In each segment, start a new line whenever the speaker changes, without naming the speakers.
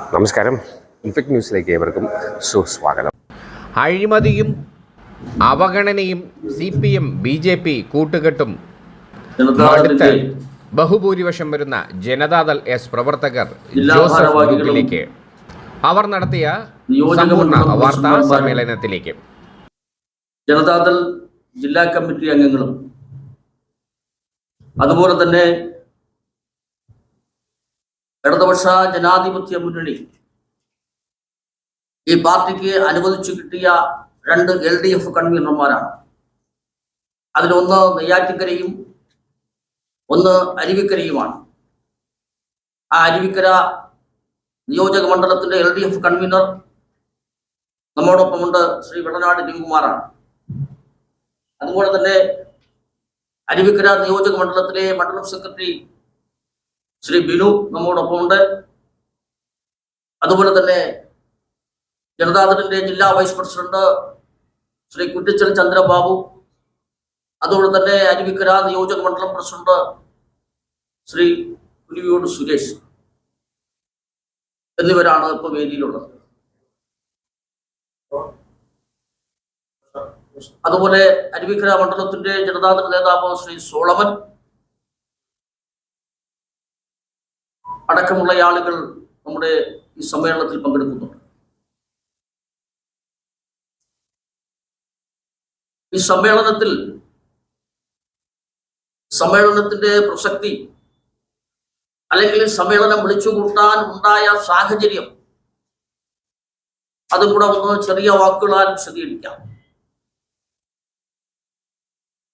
നമസ്കാരം. ഇൻഫെക്ട് ന്യൂസിലേക്ക് ഏവർക്കും സുസ്വാഗതം.
അഴിമതിയും അവഗണനയും C P M B J P കൂട്ടുകെട്ടും അടുത്ത് ബഹുഭൂരിപക്ഷം വരുന്ന ജനതാദൾ എസ് പ്രവർത്തകർ ജോസഫ് ഗ്രൂപ്പിലേക്ക്. അവർ നടത്തിയ
സമ്പൂർണ
വാർത്താ സമ്മേളനത്തിലേക്ക്.
ജനതാദൾ ജില്ലാ കമ്മിറ്റി അംഗങ്ങളും അതുപോലെ തന്നെ ഇടതുപക്ഷ ജനാധിപത്യ മുന്നണി ഈ പാർട്ടിക്ക് അനുവദിച്ചു കിട്ടിയ രണ്ട് എൽ ഡി എഫ് കൺവീനർമാരാണ്. അതിലൊന്ന് നെയ്യാറ്റിക്കരയും ഒന്ന് അരുവിക്കരയുമാണ്. ആ അരുവിക്കര നിയോജക മണ്ഡലത്തിന്റെ എൽ ഡി എഫ് കൺവീനർ നമ്മോടൊപ്പമുണ്ട് ശ്രീ വിടനാട് രവികുമാറാണ് അതുപോലെ തന്നെ അരുവിക്കര നിയോജക മണ്ഡലത്തിലെ മണ്ഡലം സെക്രട്ടറി ശ്രീ ബിനു നമ്മോടൊപ്പമുണ്ട്. അതുപോലെ തന്നെ ജനതാദളിന്റെ ജില്ലാ വൈസ് പ്രസിഡന്റ് ശ്രീ കുറ്റിച്ചൽ ചന്ദ്രബാബു അതുപോലെ തന്നെ അരുവിക്കര നിയോജക മണ്ഡലം പ്രസിഡന്റ് ശ്രീ കുരുവിയോട് സുരേഷ് എന്നിവരാണ് ഇപ്പൊ വേദിയിലുള്ളത്. അതുപോലെ അരുവിക്കര മണ്ഡലത്തിന്റെ ജനതാദൾ നേതാവ് ശ്രീ സോളമൻ അടക്കമുള്ള ആളുകൾ നമ്മുടെ ഈ സമ്മേളനത്തിൽ പങ്കെടുക്കുന്നുണ്ട്. ഈ സമ്മേളനത്തിൽ സമ്മേളനത്തിന്റെ പ്രസക്തി അല്ലെങ്കിൽ സമ്മേളനം വിളിച്ചു കൂട്ടാൻ ഉണ്ടായ സാഹചര്യം അതും കൂടെ ഒന്ന് ചെറിയ വാക്കുകളാൽ വിശദീകരിക്കാം.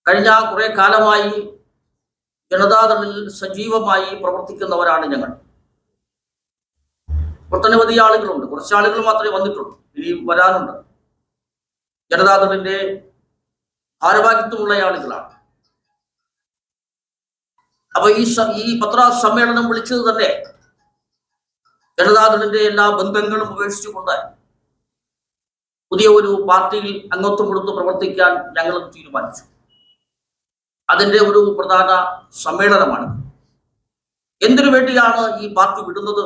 കഴിഞ്ഞ കുറെ കാലമായി ജനതാദളിൽ സജീവമായി പ്രവർത്തിക്കുന്നവരാണ് ഞങ്ങൾ. ഒട്ടനവധി ആളുകളുണ്ട്. കുറച്ച് ആളുകൾ മാത്രമേ വന്നിട്ടുള്ളൂ. ഇനി വരാനുണ്ട്. ജനതാദളിന്റെ ഭാരവാഹിത്വമുള്ള ആളുകളാണ്. അപ്പൊ ഈ ഈ പത്ര സമ്മേളനം വിളിച്ചത് തന്നെ ജനതാദളിന്റെ എല്ലാ ബന്ധങ്ങളും ഉപേക്ഷിച്ചുകൊണ്ട് പുതിയ ഒരു പാർട്ടിയിൽ അംഗത്വം കൊടുത്ത് പ്രവർത്തിക്കാൻ ഞങ്ങളും തീരുമാനിച്ചു. അതിന്റെ ഒരു പ്രധാന സമ്മേളനമാണ്. എന്തിനു വേണ്ടിയാണ് ഈ പാർട്ടി വിടുന്നത്?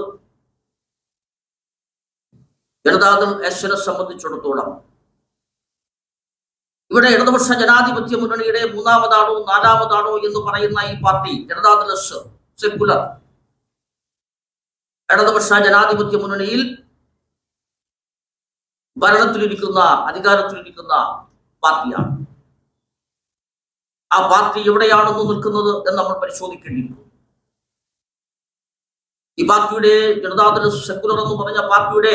ജനതാദൾ എസിനെ സംബന്ധിച്ചിടത്തോളം. ഇവിടെ ഇടതുപക്ഷ ജനാധിപത്യ മുന്നണിയുടെ മൂന്നാമതാണോ നാലാമതാണോ എന്ന് പറയുന്ന ഈ പാർട്ടി ജനതാദൾ എസ് സെക്കുലർ ഇടതുപക്ഷ ജനാധിപത്യ മുന്നണിയിൽ ഭരണത്തിലിരിക്കുന്ന അധികാരത്തിലിരിക്കുന്ന പാർട്ടിയാണ്. ആ പാർട്ടി എവിടെയാണെന്ന് നിൽക്കുന്നത് എന്ന് നമ്മൾ പരിശോധിക്കേണ്ടിയിരുന്നു ഈ പാർട്ടിയുടെ ജനതാദൾ സെക്കുലർ എന്ന് പറഞ്ഞ പാർട്ടിയുടെ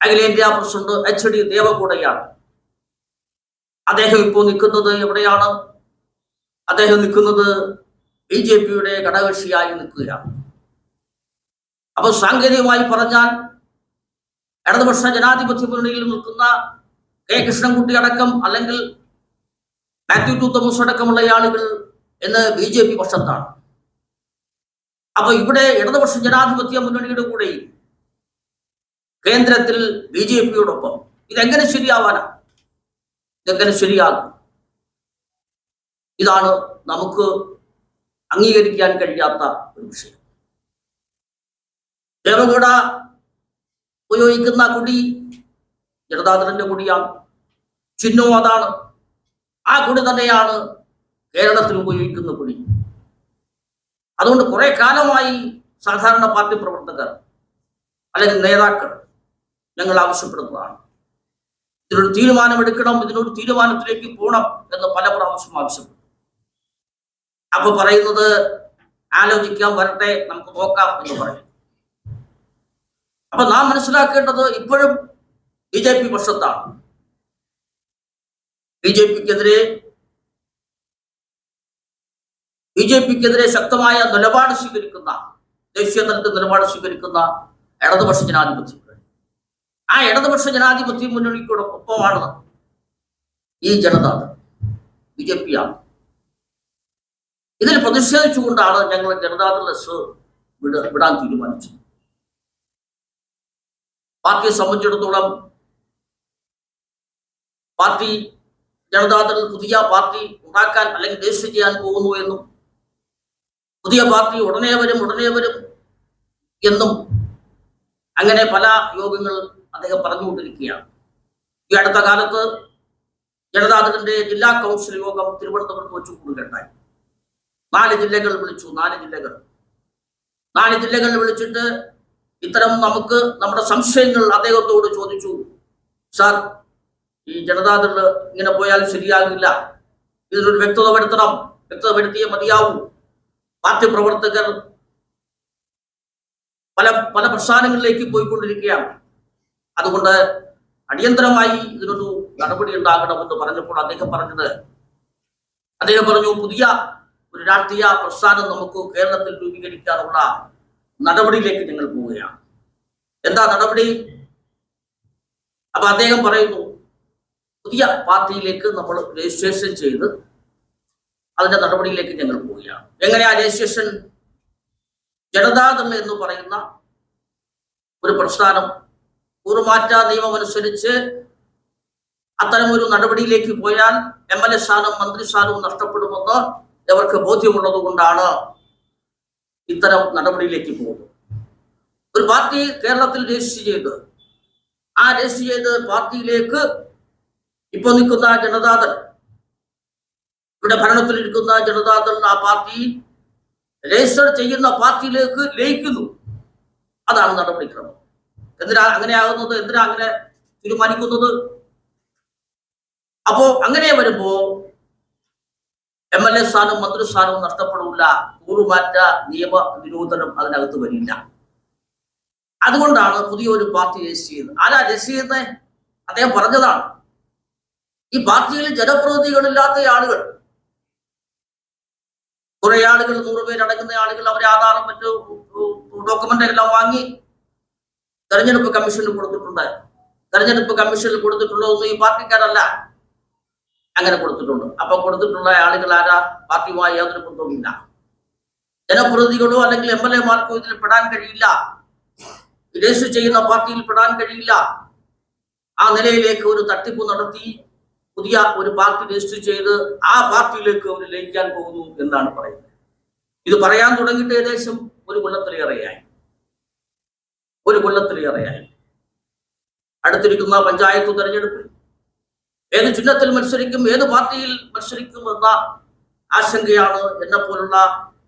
അഖിലേന്ത്യാ പ്രസിഡന്റ് എച്ച് ഡി ദേവഗൌഡയാണ് അദ്ദേഹം ഇപ്പോൾ നിൽക്കുന്നത് എവിടെയാണ്? അദ്ദേഹം നിൽക്കുന്നത് ബി ജെ പിയുടെ ഘടകകക്ഷിയായി നിൽക്കുകയാണ്. അപ്പൊ സാങ്കേതികമായി പറഞ്ഞാൽ ഇടതുപക്ഷ ജനാധിപത്യ മുന്നണിയിൽ നിൽക്കുന്ന കെ കൃഷ്ണൻകുട്ടി അടക്കം അല്ലെങ്കിൽ മാത്യു ടു തോമസ് അടക്കമുള്ള ആളുകൾ എന്ന് ബി ജെ പി പക്ഷത്താണ്. അപ്പൊ ഇവിടെ ഇടതുപക്ഷ ജനാധിപത്യ മുന്നണിയുടെ കൂടെ കേന്ദ്രത്തിൽ ബി ജെ പിയോടൊപ്പം ഇതെങ്ങനെ ശരിയാവാനാ? ഇതെങ്ങനെ ശരിയാകും? ഇതാണ് നമുക്ക് അംഗീകരിക്കാൻ കഴിയാത്ത ഒരു വിഷയം. ദേവഗൌഡ ഉപയോഗിക്കുന്ന കുടി ജനതാദളിന്റെ കുടിയാണ്. ചിഹ്നവും അതാണ്. ആ കുടി തന്നെയാണ് കേരളത്തിൽ ഉപയോഗിക്കുന്ന കുടി. അതുകൊണ്ട് കുറെ കാലമായി സാധാരണ പാർട്ടി പ്രവർത്തകർ അല്ലെങ്കിൽ നേതാക്കൾ ഞങ്ങൾ ആവശ്യപ്പെടുന്നതാണ്. ഇതിനൊരു തീരുമാനമെടുക്കണം ഇതിനൊരു തീരുമാനത്തിലേക്ക് പോകണം എന്ന് പല പ്രാവശ്യം ആവശ്യപ്പെട്ടു. അപ്പൊ പറയുന്നത് ആലോചിക്കാൻ വരട്ടെ നമുക്ക് നോക്കാം എന്ന് പറയും അപ്പൊ നാം മനസ്സിലാക്കേണ്ടത് ഇപ്പോഴും ബി ജെ പി പക്ഷത്താണ്. ബി ജെ പിക്കെതിരെ ബി ജെ പിക്കെതിരെ ശക്തമായ നിലപാട് സ്വീകരിക്കുന്ന ദേശീയ തലത്തിൽ നിലപാട് സ്വീകരിക്കുന്ന ഇടതുപക്ഷ ജനാധിപത്യ. ആ ഇടതുപക്ഷ ജനാധിപത്യ മുന്നണിക്കൊടൊപ്പമാണ് ഈ ജനത ബി ജെ പി ആണ് ഇതിൽ പ്രതിഷേധിച്ചുകൊണ്ടാണ് ഞങ്ങൾ ജനതാദൾ എസ് വിട വിടാൻ തീരുമാനിച്ചത്. പാർട്ടിയെ സംബന്ധിച്ചിടത്തോളം പാർട്ടി ജനതാദൾ പുതിയ പാർട്ടി ഉണ്ടാക്കാൻ അല്ലെങ്കിൽ രജിസ്റ്റർ ചെയ്യാൻ പോകുന്നു എന്നും പുതിയ പാർട്ടി ഉടനെ വരും ഉടനെ വരും എന്നും അങ്ങനെ പല യോഗങ്ങൾ അദ്ദേഹം പറഞ്ഞുകൊണ്ടിരിക്കുകയാണ്. ഈ അടുത്ത കാലത്ത് ജനതാദളിന്റെ ജില്ലാ കൗൺസിൽ യോഗം തിരുവനന്തപുരത്ത് വെച്ച് കൂടുകയുണ്ടായി. നാല് ജില്ലകൾ വിളിച്ചു നാല് ജില്ലകൾ. നാല് ജില്ലകൾ വിളിച്ചിട്ട് ഇത്തരം നമുക്ക് നമ്മുടെ സംശയങ്ങൾ അദ്ദേഹത്തോട് ചോദിച്ചു. സാർ ഈ ജനതാദൾ ഇങ്ങനെ പോയാൽ ശരിയാകില്ല. ഇതിനൊരു വ്യക്തത വരുത്തണം. വ്യക്തത വരുത്തിയേ മതിയാവൂ. പാർട്ടി പ്രവർത്തകർ പല പല പ്രസ്ഥാനങ്ങളിലേക്ക് പോയിക്കൊണ്ടിരിക്കുകയാണ്. അതുകൊണ്ട് അടിയന്തരമായി ഇതിനൊരു നടപടി ഉണ്ടാകണമെന്ന് പറഞ്ഞപ്പോൾ അദ്ദേഹം പറഞ്ഞത് അദ്ദേഹം പറഞ്ഞു പുതിയ ഒരു രാഷ്ട്രീയ പ്രസ്ഥാനം നമുക്ക് കേരളത്തിൽ രൂപീകരിക്കാനുള്ള നടപടിയിലേക്ക് നിങ്ങൾ പോവുകയാണ്. എന്താ നടപടി? അപ്പൊ അദ്ദേഹം പറയുന്നു പുതിയ പാർട്ടിയിലേക്ക് നമ്മൾ രജിസ്ട്രേഷൻ ചെയ്ത് അതിന്റെ നടപടിയിലേക്ക് ഞങ്ങൾ പോവുകയാണ്. ആ രജിസ്ട്രേഷൻ? ജനതാദൾ എന്ന് പറയുന്ന ഒരു പ്രസ്ഥാനം കൂറുമാറ്റ നിയമം അനുസരിച്ച് ഒരു നടപടിയിലേക്ക് പോയാൽ എം എൽ എ സ്ഥാനം മന്ത്രി സ്ഥാനവും നഷ്ടപ്പെടുമെന്ന് ഇവർക്ക് ബോധ്യമുള്ളത് കൊണ്ടാണ് ഇത്തരം നടപടിയിലേക്ക് പോകുന്നത്. ഒരു പാർട്ടി കേരളത്തിൽ രജിസ്റ്റർ ചെയ്ത് ആ രജിസ്റ്റർ ചെയ്ത് പാർട്ടിയിലേക്ക് ഇപ്പൊ നിൽക്കുന്ന ജനതാദൾ ഇവിടെ ഭരണത്തിലിരിക്കുന്ന ജനതാദൾ ആ പാർട്ടി രജിസ്റ്റർ ചെയ്യുന്ന പാർട്ടിയിലേക്ക് ലയിക്കുന്നു. അതാണ് നടപടിക്രമം. എന്തിനാ അങ്ങനെയാകുന്നത്? എന്തിനാ അങ്ങനെ തീരുമാനിക്കുന്നത്? അപ്പോ അങ്ങനെ വരുമ്പോ എം എൽ എ സ്ഥാനവും മന്ത്രിസ്ഥാനവും നഷ്ടപ്പെടില്ല കൂറുമാറ്റ നിയമ നിരോധനം അതിനകത്ത് വരില്ല. അതുകൊണ്ടാണ് പുതിയൊരു പാർട്ടി രജിസ്റ്റർ ചെയ്യുന്നത്. ആരാ രജിസ്റ്റർ ചെയ്യുന്നത്? അദ്ദേഹം പറഞ്ഞതാണ്. ഈ പാർട്ടിയിൽ ജനപ്രതിനിധികളില്ലാത്ത ആളുകൾ. കുറെ ആളുകൾ നൂറ് പേരടങ്ങുന്ന ആളുകൾ അവരെ ആധാരം മറ്റു ഡോക്യുമെന്റ് എല്ലാം വാങ്ങി തെരഞ്ഞെടുപ്പ് കമ്മീഷനിൽ കൊടുത്തിട്ടുണ്ട് തെരഞ്ഞെടുപ്പ് കമ്മീഷനിൽ കൊടുത്തിട്ടുള്ളതൊന്നും ഈ പാർട്ടിക്കാരല്ല. അങ്ങനെ കൊടുത്തിട്ടുണ്ട്. അപ്പൊ കൊടുത്തിട്ടുള്ള ആളുകൾ ആരാ? പാർട്ടിയുമായി യാതൊരു ബന്ധവുമില്ല. ജനപ്രതിനിധികളോ അല്ലെങ്കിൽ എം എൽ എമാർക്കോ ഇതിൽ പെടാൻ കഴിയില്ല. രജിസ്റ്റർ ചെയ്യുന്ന പാർട്ടിയിൽ പെടാൻ കഴിയില്ല. ആ നിലയിലേക്ക് ഒരു തട്ടിപ്പ് നടത്തി പുതിയ ഒരു പാർട്ടി രജിസ്റ്റർ ചെയ്ത് ആ പാർട്ടിയിലേക്ക് അവർ ലയിക്കാൻ പോകുന്നു എന്നാണ് പറയുന്നത്. ഇത് പറയാൻ തുടങ്ങിയിട്ട് ഏകദേശം ഒരു കൊല്ലത്തിലേറെയായി. ഒരു കൊല്ലത്തിലേറെയായി. അടുത്തിരിക്കുന്ന പഞ്ചായത്ത് തെരഞ്ഞെടുപ്പിൽ ഏത് ചിഹ്നത്തിൽ മത്സരിക്കും ഏത് പാർട്ടിയിൽ മത്സരിക്കും എന്ന ആശങ്കയാണ് എന്നെ പോലുള്ള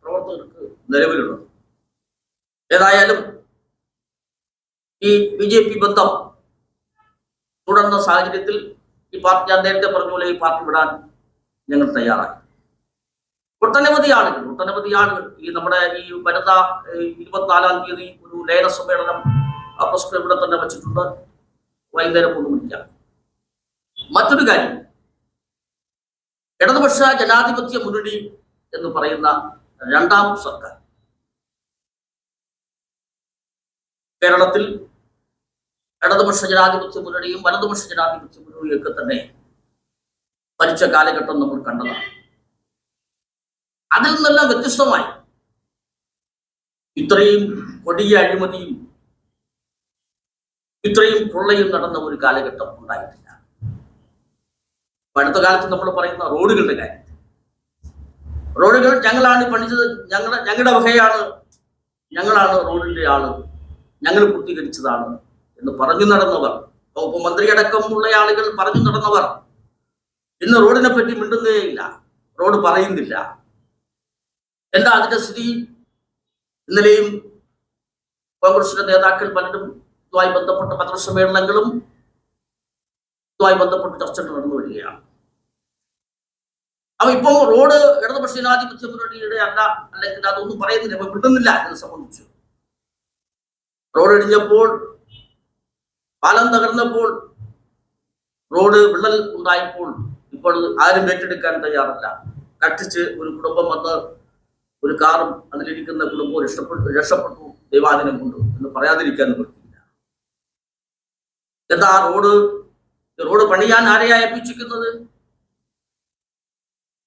പ്രവർത്തകർക്ക് നിലവിലുള്ളത്. ഏതായാലും ഈ ബി ജെ പി ബന്ധം തുടർന്ന സാഹചര്യത്തിൽ ഈ പാർട്ടി ഞാൻ നേരത്തെ പറഞ്ഞ പോലെ ഈ പാർട്ടി വിടാൻ ഞങ്ങൾ തയ്യാറായി ഒട്ടനവധി ആളുകൾ ഒട്ടനവധി ആളുകൾ ഈ നമ്മുടെ ഈ വനിത ഇരുപത്തിനാലാം തീയതി ഒരു ലയന സമ്മേളനം പ്രസ് ഇവിടെ തന്നെ വെച്ചിട്ടുണ്ട്. വൈകുന്നേരം മൂന്ന് മണിക്കാണ് മറ്റൊരു കാര്യം ഇടതുപക്ഷ ജനാധിപത്യ മുന്നണി എന്ന് പറയുന്ന രണ്ടാം സർക്കാർ. കേരളത്തിൽ ഇടതുപക്ഷ ജനാധിപത്യ മുന്നണിയും വലതുപക്ഷ ജനാധിപത്യ മുന്നണിയും ഒക്കെ തന്നെ ഭരിച്ച കാലഘട്ടം നമ്മൾ കണ്ടതാണ്. അതിൽ നിന്നെല്ലാം വ്യത്യസ്തമായി ഇത്രയും കൊടിയ അഴിമതിയും ഇത്രയും കൊള്ളയും നടന്ന ഒരു കാലഘട്ടം ഉണ്ടായിട്ടില്ല. അടുത്ത കാലത്ത് നമ്മൾ പറയുന്ന റോഡുകളുടെ കാര്യം. റോഡുകൾ ഞങ്ങളാണ് പണിച്ചത് ഞങ്ങളുടെ ഞങ്ങളുടെ വകയാണ് ഞങ്ങളാണ് റോഡിന്റെ ആൾ. ഞങ്ങൾ പൂർത്തീകരിച്ചതാണ്. എന്ന് പറഞ്ഞു നടന്നവർ. വകുപ്പ് മന്ത്രിയടക്കമുള്ള ആളുകൾ പറഞ്ഞു നടന്നവർ. ഇന്ന് റോഡിനെ പറ്റി മിണ്ടുന്നേയില്ല റോഡ് പറയുന്നില്ല. എന്താ അതിന്റെ സ്ഥിതി? ഇന്നലെയും കോൺഗ്രസിന്റെ നേതാക്കൾ പലരും ഇതുമായി ബന്ധപ്പെട്ട പത്രസമ്മേളനങ്ങളും ഇതുമായി ബന്ധപ്പെട്ട ചർച്ചകൾ നടന്നു വരികയാണ്. അപ്പൊ ഇപ്പം റോഡ് ഇടതുപക്ഷ ജനാധിപത്യ മുന്നണിയുടെ അല്ല അല്ലെങ്കിൽ അതൊന്നും പറയുന്നില്ല ഇപ്പൊ വിടുന്നില്ല ഇതിനെ സംബന്ധിച്ച്. റോഡ് ഇടിഞ്ഞപ്പോൾ പാലം തകർന്നപ്പോൾ റോഡ് വിള്ളൽ ഉണ്ടായപ്പോൾ ഇപ്പോൾ ആരും ഏറ്റെടുക്കാൻ തയ്യാറല്ല. കട്ടിച്ച് ഒരു കുടുംബം വന്ന് ഒരു കാറും അതിലിരിക്കുന്ന കുടുംബവും രക്ഷപ്പെട്ടു രക്ഷപ്പെട്ടു. ദൈവാദിനം കൊണ്ടു എന്ന് പറയാതിരിക്കാൻ നിവൃത്തിയില്ല എന്താ റോഡ് റോഡ് പണിയാൻ ആരെയാ ഏൽപ്പിച്ചിരിക്കുന്നത്?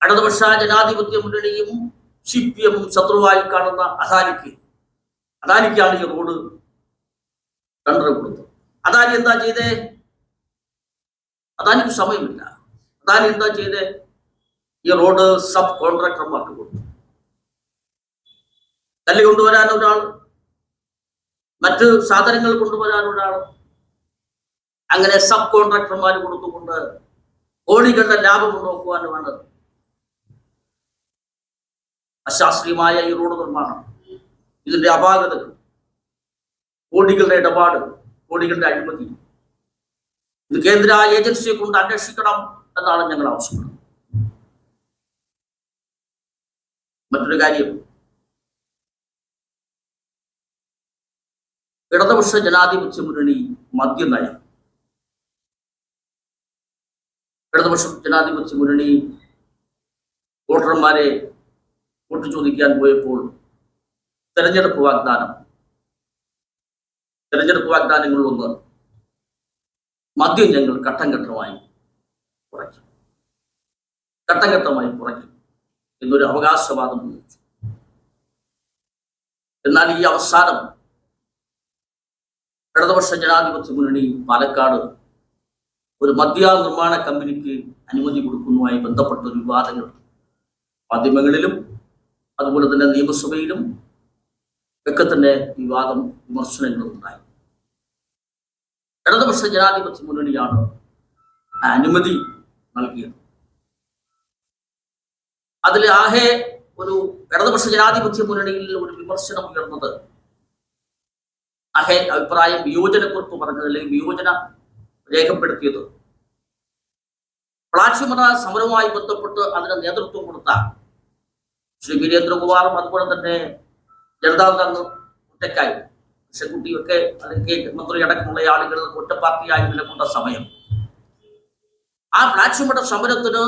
ഇടതുപക്ഷ ജനാധിപത്യ മുന്നണിയും സി പി എമ്മും ശത്രുവായി കാണുന്ന അദാനിക്ക്. അദാനിക്കാണ് ഈ റോഡ് കൊടുത്തത് അദാനി എന്താ ചെയ്തേ? അദാനിക്ക് സമയമില്ല. അദാനി എന്താ ചെയ്തേ? ഈ റോഡ് സബ് കോൺട്രാക്ടർമാർക്ക് കൊടുത്തു. കല്ല് കൊണ്ടുവരാൻ ഒരാൾ മറ്റ് സാധനങ്ങൾ കൊണ്ടുവരാൻ ഒരാൾ. അങ്ങനെ സബ് കോൺട്രാക്ടർമാർ കൊടുത്തുകൊണ്ട് കോടികളുടെ ലാഭം ഉണ്ടാക്കുവാനുമാണ് അശാസ്ത്രീയമായ ഈ റോഡ് നിർമ്മാണം. ഇതിന്റെ അപാകതകൾ കോടികളുടെ ഇടപാട് കോടികളുടെ അഴിമതി. ഇത് കേന്ദ്ര ഏജൻസിയെ കൊണ്ട് അന്വേഷിക്കണം എന്നാണ് ഞങ്ങൾ ആവശ്യപ്പെടുന്നത്. മറ്റൊരു കാര്യം. ഇടതുപക്ഷ ജനാധിപത്യ മുന്നണി മദ്യനയം. ഇടതുപക്ഷ ജനാധിപത്യ മുന്നണി വോട്ടർമാരെ വോട്ട് ചോദിക്കാൻ പോയപ്പോൾ തെരഞ്ഞെടുപ്പ് വാഗ്ദാനം തെരഞ്ഞെടുപ്പ് വാഗ്ദാനങ്ങളിലൊന്ന് മദ്യം ഞങ്ങൾ ഘട്ടം ഘട്ടമായി കുറയ്ക്കും. ഘട്ടം ഘട്ടമായി കുറയ്ക്കും എന്നൊരു അവകാശവാദം ഉന്നയിച്ചു. എന്നാൽ ഈ അവസാനം ഇടതുപക്ഷ ജനാധിപത്യ മുന്നണി പാലക്കാട് ഒരു മദ്യ നിർമ്മാണ കമ്പനിക്ക് അനുമതി കൊടുക്കുന്നതുമായി ബന്ധപ്പെട്ട വിവാദങ്ങൾ മാധ്യമങ്ങളിലും അതുപോലെ തന്നെ നിയമസഭയിലും ഒക്കെ തന്നെ വിവാദം വിമർശനങ്ങളും ഉണ്ടായി ഇടതുപക്ഷ ജനാധിപത്യ മുന്നണിയാണ് അനുമതി നൽകിയത്. അതിൽ ആകെ ഒരു ഇടതുപക്ഷ ജനാധിപത്യ മുന്നണിയിൽ ഒരു വിമർശനം ഉയർന്നത് അഹെ അഭിപ്രായം വിയോജനക്കുറിപ്പ് പറഞ്ഞത് അല്ലെങ്കിൽ വിയോജന രേഖപ്പെടുത്തിയത്. പ്ലാച്ചിമറ സമരവുമായി ബന്ധപ്പെട്ട് അതിന് നേതൃത്വം കൊടുത്ത ശ്രീ വീരേന്ദ്രകുമാറും അതുപോലെ തന്നെ ജനതാദൾ അന്ന് കൃഷ്ണൻകുട്ടിയൊക്കെ അല്ലെങ്കിൽ മന്ത്രി അടക്കമുള്ള ആളുകൾ ഒറ്റ പാർട്ടിയായി നിലകൊണ്ട സമയം. ആ പ്ലാറ്റ്ഫോമിന്റെ സമരത്തിന്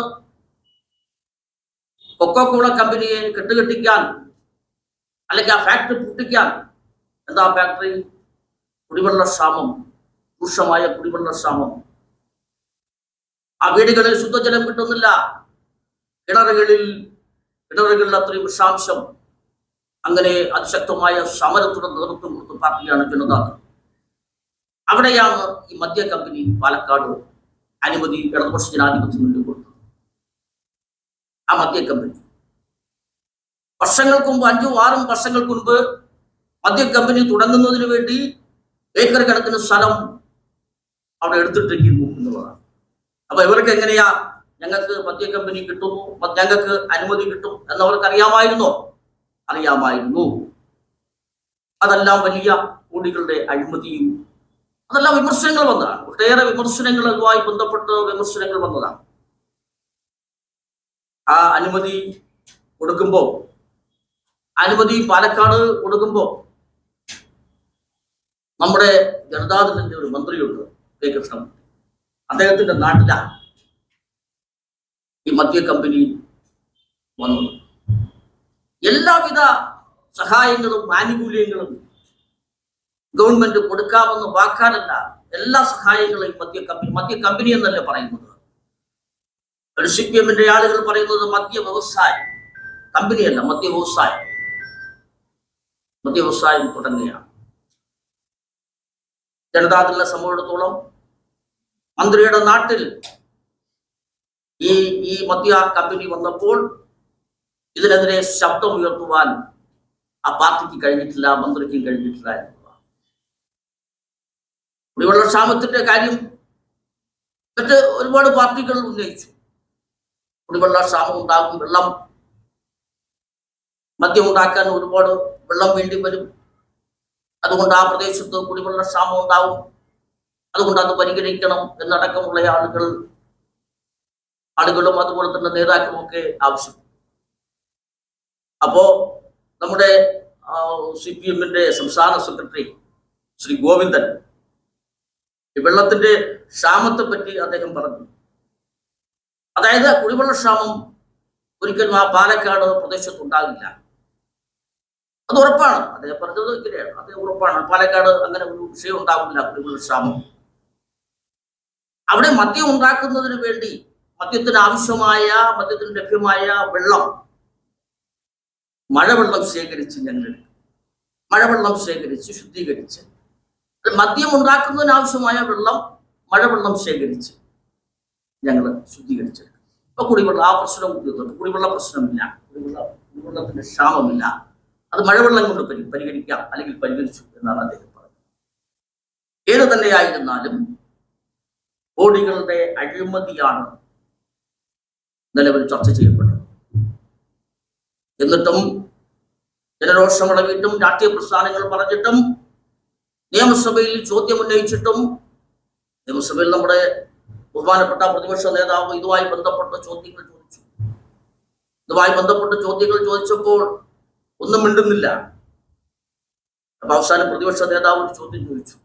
കൊക്കോ കോള കമ്പനിയെ കെട്ടുകെട്ടിക്കാൻ അല്ലെങ്കിൽ ആ ഫാക്ടറി പൂട്ടിക്കാൻ എന്താ ഫാക്ടറി? കുടിവെള്ള ക്ഷാമം രൂക്ഷമായ കുടിവെള്ള ക്ഷാമം. ആ വീടുകളിൽ ശുദ്ധജലം കിട്ടുന്നില്ല. കിണറുകളിൽ കിണറുകളിൽ അത്രയും വിഷാംശം അങ്ങനെ അതിശക്തമായ സമരത്തിന് നേതൃത്വം പാർട്ടിയാണ് ജനതാദൾ അവിടെയാണ് ഈ മദ്യ കമ്പനി പാലക്കാട് അനുമതി ഇടതുപക്ഷ ജനാധിപത്യം മുന്നിൽ കൊടുത്തത്. ആ മദ്യ കമ്പനി. വർഷങ്ങൾക്ക് മുമ്പ് അഞ്ചും ആറും വർഷങ്ങൾക്ക് മുൻപ് മദ്യ കമ്പനി തുടങ്ങുന്നതിന് വേണ്ടി ഏക്കർ കണക്കിന് സ്ഥലം അവിടെ എടുത്തിട്ടിരിക്കുന്നു എന്നുള്ളതാണ്. അപ്പൊ ഇവർക്ക് എങ്ങനെയാ ഞങ്ങൾക്ക് മദ്യ കമ്പനി കിട്ടുന്നു ഞങ്ങൾക്ക് അനുമതി കിട്ടും എന്നവർക്ക് അറിയാമായിരുന്നോ അറിയാമായിരുന്നു. അതെല്ലാം വലിയ കോടികളുടെ അഴിമതിയും അതെല്ലാം വിമർശനങ്ങൾ വന്നതാണ്. ഒട്ടേറെ വിമർശനങ്ങൾ അതുമായി ബന്ധപ്പെട്ട വിമർശനങ്ങൾ വന്നതാണ്. ആ അനുമതി കൊടുക്കുമ്പോൾ അനുമതി പാലക്കാട് കൊടുക്കുമ്പോൾ നമ്മുടെ ജനതാദളിന്റെ ഒരു മന്ത്രിയുണ്ട് കെ കൃഷ്ണൻ അദ്ദേഹത്തിന്റെ നാട്ടിലാണ് ഈ മദ്യ കമ്പനി വന്നത്. എല്ലാവിധ സഹായങ്ങളും ആനുകൂല്യങ്ങളും ഗവൺമെന്റ് കൊടുക്കാമെന്ന് വാക്കാനല്ല എല്ലാ സഹായങ്ങളും മദ്യ കമ്പനി മദ്യ കമ്പനി എന്നല്ലേ പറയുന്നത്. ഒരു ആളുകൾ പറയുന്നത് മദ്യ വ്യവസായം. കമ്പനിയല്ല മദ്യ വ്യവസായം. മദ്യ വ്യവസായം തുടങ്ങുകയാണ്. ജനതാദളിനെ സംബന്ധിച്ചിടത്തോളം മന്ത്രിയുടെ നാട്ടിൽ ഈ ഈ മദ്യ കമ്പനി വന്നപ്പോൾ ഇതിനെതിരെ ശബ്ദം ഉയർത്തുവാൻ ആ പാർട്ടിക്ക് കഴിഞ്ഞിട്ടില്ല മന്ത്രിക്കും കഴിഞ്ഞിട്ടില്ല എന്നുള്ളതാണ് കുടിവെള്ള ക്ഷാമത്തിന്റെ കാര്യം മറ്റ് ഒരുപാട് പാർട്ടികൾ ഉന്നയിച്ചു. കുടിവെള്ള ക്ഷാമം ഉണ്ടാകും വെള്ളം മദ്യം ഉണ്ടാക്കാൻ ഒരുപാട് വെള്ളം വേണ്ടി വരും. അതുകൊണ്ട് ആ പ്രദേശത്ത് കുടിവെള്ള ക്ഷാമം ഉണ്ടാവും അതുകൊണ്ട് അത് പരിഗണിക്കണം എന്നടക്കമുള്ള ആളുകൾ ആളുകളും അതുപോലെ തന്നെ നേതാക്കളും ഒക്കെ ആവശ്യം അപ്പോ നമ്മുടെ സി പി എമ്മിന്റെ സംസ്ഥാന സെക്രട്ടറി ശ്രീ ഗോവിന്ദൻ ഈ വെള്ളത്തിന്റെ ക്ഷാമത്തെ പറ്റി അദ്ദേഹം പറഞ്ഞു. അതായത് കുടിവെള്ള ക്ഷാമം ഒരിക്കലും ആ പാലക്കാട് പ്രദേശത്ത് ഉണ്ടാകില്ല അത് ഉറപ്പാണ്. അദ്ദേഹം പറഞ്ഞത് ഇങ്ങനെയാണ്. അത് ഉറപ്പാണ്. പാലക്കാട് അങ്ങനെ ഒരു വിഷയം ഉണ്ടാകില്ല കുടിവെള്ള ക്ഷാമം. അവിടെ മദ്യം ഉണ്ടാക്കുന്നതിന് വേണ്ടി മദ്യത്തിന് ആവശ്യമായ മദ്യത്തിന് ലഭ്യമായ വെള്ളം മഴവെള്ളം ശേഖരിച്ച് ഞങ്ങൾ മഴവെള്ളം ശേഖരിച്ച് ശുദ്ധീകരിച്ച്. മദ്യം ഉണ്ടാക്കുന്നതിന് ആവശ്യമായ വെള്ളം മഴവെള്ളം ശേഖരിച്ച് ഞങ്ങൾ ശുദ്ധീകരിച്ചെടുക്കും. ഇപ്പൊ കുടിവെള്ളം ആ പ്രശ്നം തീർന്നു കുടിവെള്ള പ്രശ്നമില്ല. കുടിവെള്ള കുടിവെള്ളത്തിന്റെ ക്ഷാമമില്ല. അത് മഴവെള്ളം കൊണ്ട് പരി പരിഹരിക്കാം അല്ലെങ്കിൽ പരിഹരിച്ചു എന്നാണ് അദ്ദേഹം പറഞ്ഞത്. ഏത് തന്നെയായിരുന്നാലും കോടികളുടെ അഴിമതിയാണ് നിലവിൽ ചർച്ച ചെയ്യപ്പെട്ടത് എന്നിട്ടും ജനരോഷം ഇളകിയിട്ടും രാഷ്ട്രീയ പ്രസ്ഥാനങ്ങൾ പറഞ്ഞിട്ടും നിയമസഭയിൽ ചോദ്യം ഉന്നയിച്ചിട്ടും നിയമസഭയിൽ നമ്മുടെ ബഹുമാനപ്പെട്ട പ്രതിപക്ഷ നേതാവ് ഇതുമായി ബന്ധപ്പെട്ട ചോദ്യങ്ങൾ ചോദിച്ചു. ഇതുമായി ബന്ധപ്പെട്ട ചോദ്യങ്ങൾ ചോദിച്ചപ്പോൾ ഒന്നും മിണ്ടുന്നില്ല. അപ്പൊ അവസാനം പ്രതിപക്ഷ നേതാവ് ഒരു ചോദ്യം ചോദിച്ചു.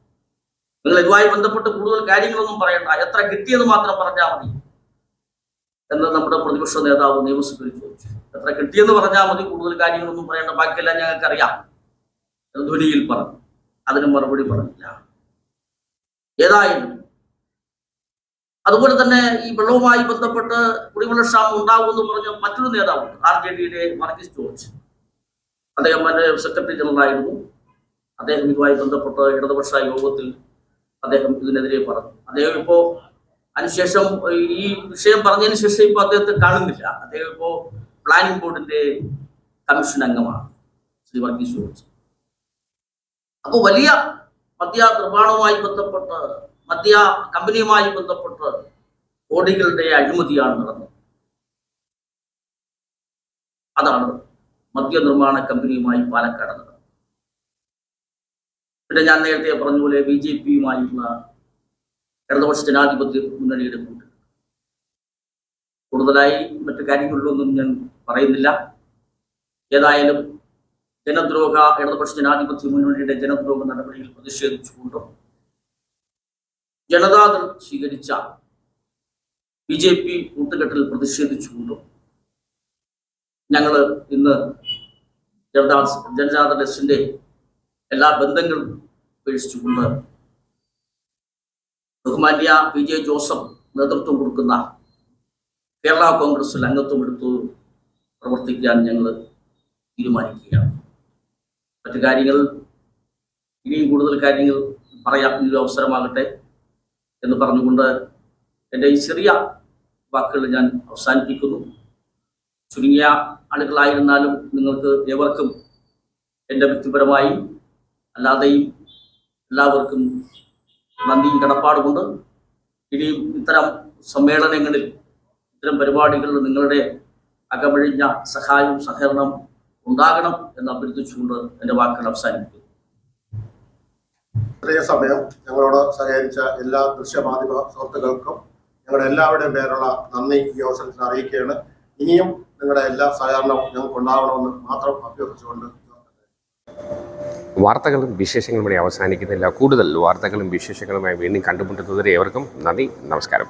നിങ്ങൾ ഇതുമായി ബന്ധപ്പെട്ട് കൂടുതൽ കാര്യങ്ങളൊന്നും പറയണ്ട. എത്ര കിട്ടിയെന്ന് മാത്രം പറഞ്ഞാൽ മതി. എന്ന് നമ്മുടെ പ്രതിപക്ഷ നേതാവ് നിയമസഭയിൽ ചോദിച്ചു. എത്ര കിട്ടിയെന്ന് പറഞ്ഞാൽ മതി കൂടുതൽ കാര്യങ്ങളൊന്നും പറയേണ്ട. ബാക്കിയെല്ലാം ഞങ്ങൾക്ക് അറിയാം. ധ്വനിയിൽ പറഞ്ഞു. അതിന് മറുപടി പറഞ്ഞില്ല. ഏതായാലും അതുപോലെ തന്നെ ഈ വെള്ളവുമായി ബന്ധപ്പെട്ട് കുടിവെള്ള ക്ഷാമം ഉണ്ടാവുമെന്ന് പറഞ്ഞ മറ്റൊരു നേതാവ് ആർ ജെ ഡിയിലെ മാർക്കിസ് ജോർജ്. അദ്ദേഹം എന്റെ സെക്രട്ടറി ജനറൽ ആയിരുന്നു. അദ്ദേഹം ഇതുമായി ബന്ധപ്പെട്ട ഇടതുപക്ഷ യോഗത്തിൽ അദ്ദേഹം ഇതിനെതിരെ പറഞ്ഞു. അദ്ദേഹം ഇപ്പോ അതിനുശേഷം ഈ വിഷയം പറഞ്ഞതിന് ശേഷം ഇപ്പൊ അദ്ദേഹത്തെ കാണുന്നില്ല. അദ്ദേഹം ഇപ്പോ പ്ലാനിംഗ് ബോർഡിന്റെ കമ്മീഷൻ അംഗമാണ് ശ്രീ വർഗീസ് ജോർജ് അപ്പോൾ വലിയ മദ്യ നിർമ്മാണവുമായി ബന്ധപ്പെട്ട് മദ്യ കമ്പനിയുമായി ബന്ധപ്പെട്ട് കോടികളുടെ അഴിമതിയാണ് നടന്നത്. അതാണ് മദ്യ നിർമ്മാണ കമ്പനിയുമായി പാലക്കാട് നടന്നത്. പിന്നെ ഞാൻ നേരത്തെ പറഞ്ഞ പോലെ ബി ജെ പിയുമായുള്ള ഇടതുപക്ഷ ജനാധിപത്യ മുന്നണിയുടെ കൂട്ട് കൂടുതലായി മറ്റു കാര്യങ്ങളിലൊന്നും ഞാൻ പറയുന്നില്ല. ഏതായാലും ജനദ്രോഹ ഇടതുപക്ഷ ജനാധിപത്യ മുന്നണിയുടെ ജനദ്രോഹ നടപടിയിൽ പ്രതിഷേധിച്ചുകൊണ്ടും? ജനതാദൾ സ്വീകരിച്ച ബി ജെ പി കൂട്ടുകെട്ടിൽ പ്രതിഷേധിച്ചുകൊണ്ടും? ഞങ്ങൾ ഇന്ന് ജനതാ ജനതാദൾ എസിന്റെ എല്ലാ ബന്ധങ്ങളും ഉപേക്ഷിച്ചുകൊണ്ട് ബഹുമാന്യ ജെ ജോസഫ് നേതൃത്വം കൊടുക്കുന്ന കേരള കോൺഗ്രസിൽ അംഗത്വം എടുത്തു പ്രവർത്തിക്കാൻ ഞങ്ങൾ തീരുമാനിക്കുകയാണ്. മറ്റു കാര്യങ്ങൾ ഇനിയും കൂടുതൽ കാര്യങ്ങൾ പറയാൻ ഒരു അവസരമാകട്ടെ എന്ന് പറഞ്ഞുകൊണ്ട് എന്റെ ഈ ചെറിയ വാക്കുകൾ ഞാൻ അവസാനിപ്പിക്കുന്നു. ചുരുങ്ങിയ ആളുകളായിരുന്നാലും നിങ്ങൾക്ക് ഏവർക്കും എന്റെ വ്യക്തിപരമായി അല്ലാതെയും എല്ലാവർക്കും നന്ദിയും കടപ്പാടുമുണ്ട്. ഇനിയും ഇത്തരം സമ്മേളനങ്ങളിൽ ഇത്തരം പരിപാടികളിൽ നിങ്ങളുടെ അകമഴിഞ്ഞ സഹായവും സഹകരണം ഉണ്ടാകണം എന്ന് അഭ്യർത്ഥിച്ചുകൊണ്ട് എന്റെ വാക്കുകൾ അവസാനിപ്പിക്കുന്നു.
ഇത്രയും സമയം ഞങ്ങളോട് സഹകരിച്ച എല്ലാ ദൃശ്യമാധ്യമ സുഹൃത്തുക്കൾക്കും ഞങ്ങളുടെ എല്ലാവരുടെയും പേരുള്ള നന്ദി ഈ അവസരത്തിൽ അറിയിക്കുകയാണ്. ഇനിയും നിങ്ങളുടെ എല്ലാ സഹകരണവും ഞങ്ങൾക്ക് ഉണ്ടാകണമെന്ന് മാത്രം അഭ്യർത്ഥിച്ചുകൊണ്ട്
വാർത്തകളും വിശേഷങ്ങളും ഇവിടെ അവസാനിക്കുന്നില്ല. കൂടുതൽ വാർത്തകളും വിശേഷങ്ങളുമായി വീണ്ടും കണ്ടുമുട്ടുന്നതുവരെ ഏവർക്കും നന്ദി നമസ്കാരം.